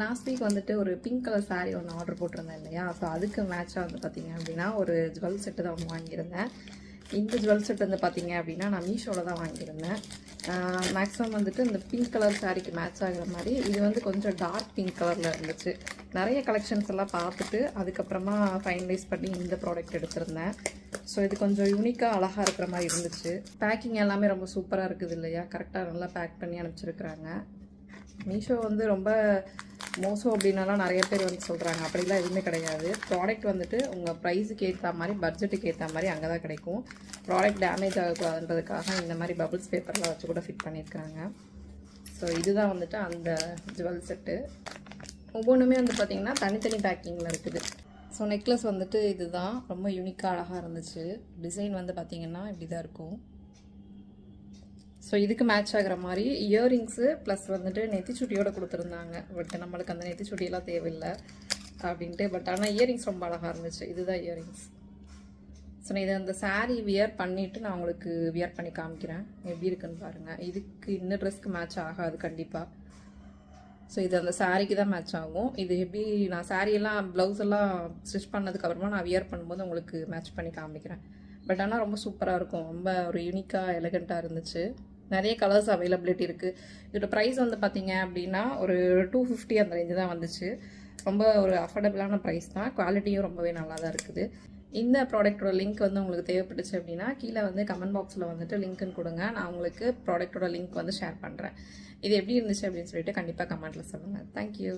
Last week வந்துட்டு ஒரு pink colour sari ஒன்று ஆர்டர் போட்டிருந்தேன் இல்லையா? ஸோ அதுக்கு மேட்சாக வந்து பார்த்தீங்க அப்படின்னா ஒரு ஜுவல் செட்டு தான் ஒன்று வாங்கியிருந்தேன். இந்த ஜுவல் செட் வந்து பார்த்திங்க அப்படின்னா நான் மீஷோவில் தான் வாங்கியிருந்தேன். மேக்ஸிமம் வந்துட்டு இந்த பிங்க் கலர் சாரீக்கு மேட்ச் ஆகிற மாதிரி இது வந்து கொஞ்சம் டார்க் பிங்க் கலரில் இருந்துச்சு. நிறைய கலெக்ஷன்ஸ் எல்லாம் பார்த்துட்டு அதுக்கப்புறமா ஃபைனலைஸ் பண்ணி இந்த ப்ராடக்ட் எடுத்திருந்தேன். ஸோ இது கொஞ்சம் யூனிக்காக அழகாக இருக்கிற மாதிரி இருந்துச்சு. பேக்கிங் எல்லாமே ரொம்ப சூப்பராக இருக்குது இல்லையா? கரெக்டாக நல்லா பேக் பண்ணி அனுப்பிச்சிருக்கிறாங்க. மீஷோ வந்து ரொம்ப மோசம் அப்படின்னாலாம் நிறைய பேர் வந்து சொல்கிறாங்க அப்படிலாம் எதுவுமே கிடையாது. ப்ராடக்ட் வந்துட்டு உங்கள் ப்ரைஸுக்கு ஏற்ற மாதிரி பட்ஜெட்டுக்கு ஏற்ற மாதிரி அங்கே தான் கிடைக்கும். ப்ராடக்ட் டேமேஜ் ஆகக்கூடாதுன்றதுக்காக இந்த மாதிரி பபுள்ஸ் பேப்பரில் வச்சு கூட ஃபிட் பண்ணியிருக்கிறாங்க. ஸோ இதுதான் வந்துட்டு அந்த ஜுவல் செட்டு ஒவ்வொன்றுமே வந்து பார்த்திங்கன்னா தனித்தனி பேக்கிங்கில் இருக்குது. ஸோ நெக்லஸ் வந்துட்டு இதுதான். ரொம்ப யூனிக்காக அழகாக இருந்துச்சு. டிசைன் வந்து பார்த்திங்கன்னா இப்படி தான் இருக்கும். ஸோ இதுக்கு மேட்ச் ஆகிற மாதிரி இயரிங்ஸு ப்ளஸ் வந்துட்டு நெத்திச்சுட்டியோட கொடுத்துருந்தாங்க. பட் நம்மளுக்கு அந்த நெத்திச்சுட்டியெல்லாம் தேவையில்லை அப்படின்ட்டு. பட் ஆனால் இயரிங்ஸ் ரொம்ப அழகாக இருந்துச்சு. இதுதான் இயரிங்ஸ் ஸோ நான் இதை அந்த சாரீ வியர் பண்ணிவிட்டு நான் உங்களுக்கு வியர் பண்ணி காமிக்கிறேன். எப்படி இருக்குன்னு பாருங்கள் இதுக்கு இன்னும் ட்ரெஸ்க்கு மேட்ச் ஆகாது கண்டிப்பாக ஸோ இது அந்த சாரீக்கு தான் மேட்ச் ஆகும். இது எப்படி நான் saree ப்ளவுஸ் எல்லாம் ஸ்டிச் பண்ணதுக்கப்புறமா நான் வியர் பண்ணும்போது உங்களுக்கு மேட்ச் பண்ணி காமிக்கிறேன். பட் ஆனால் ரொம்ப சூப்பராக இருக்கும். ரொம்ப ஒரு யூனிக்காக எலகண்ட்டாக இருந்துச்சு. நிறைய கலர்ஸ் அவைலபிலிட்டி இருக்குது இதோட ப்ரைஸ் வந்து பார்த்தீங்க அப்படின்னா ஒரு டூ ஃபிஃப்டி அந்த ரேஞ்சு தான் வந்துச்சு. ரொம்ப ஒரு அஃபோர்டபுளான ப்ரைஸ் தான். குவாலிட்டியும் ரொம்பவே நல்லா தான் இருக்குது. இந்த ப்ராடக்ட்டோட லிங்க் வந்து உங்களுக்கு தேவைப்பட்டுச்சு அப்படின்னா கீழே வந்து கமெண்ட் பாக்ஸில் வந்துட்டு லிங்க்னு கொடுங்க. நான் உங்களுக்கு ப்ராடக்ட்டோட லிங்க் வந்து ஷேர் பண்ணுறேன் இது எப்படி இருந்துச்சு அப்படின்னு சொல்லிட்டு கண்டிப்பாக கமெண்ட்டில் சொல்லுங்கள் தேங்க்யூ